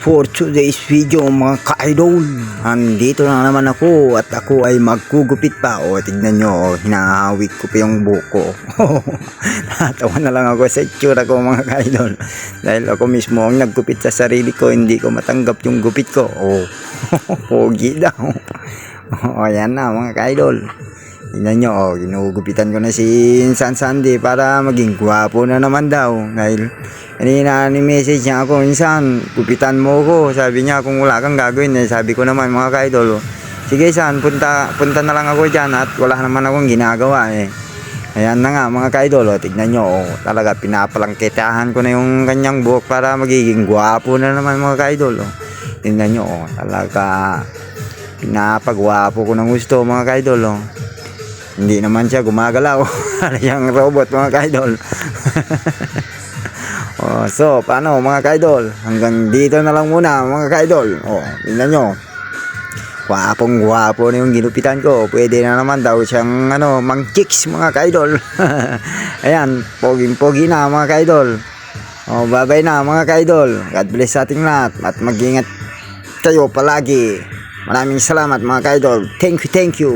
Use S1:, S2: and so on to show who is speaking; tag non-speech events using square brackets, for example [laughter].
S1: For today's video mga ka-idol, andito na naman ako at ako ay magkugupit pa. O tignan nyo, oh, hinahawik ko pa yung buko. [laughs] Natawa na lang ako sa itsura ko mga ka-idol. Dahil ako mismo ang naggupit sa sarili ko, hindi ko matanggap yung gupit ko. Oh, [laughs] pogi daw. [laughs] O yan na mga ka-idol. Tingnan nyo, oh, ginugupitan ko na si Insan Sandy para maging gwapo na naman daw. Dahil kanina ni message niya ako, Insan, gupitan mo ko. Sabi niya, kung wala kang gagawin, eh, sabi ko naman mga ka-idol, oh, sige San, punta, punta na lang ako dyan at wala naman akong ginagawa eh. Ayan na nga mga ka-idol, oh, tignan nyo, oh, talaga pinapalangkitahan ko na yung kanyang buhok para magiging gwapo na naman mga ka-idol. Oh. Tingnan nyo, oh, talaga pinapagwapo ko ng gusto mga ka-idol. Oh. Hindi naman siya gumagalaw. [laughs] Ano siyang robot mga kaidol. [laughs] oh, so, paano mga kaidol? Hanggang dito na lang muna mga kaidol. Oh, tingnan nyo. Gwapong gwapo na yung ginupitan ko. Pwede na naman daw siyang ano, mang chicks mga kaidol. [laughs] Ayan, poging pogi na mga kaidol. Oh, bye-bye na mga kaidol. God bless sa ating lahat at mag-ingat kayo palagi. Maraming salamat mga kaidol. Thank you, thank you.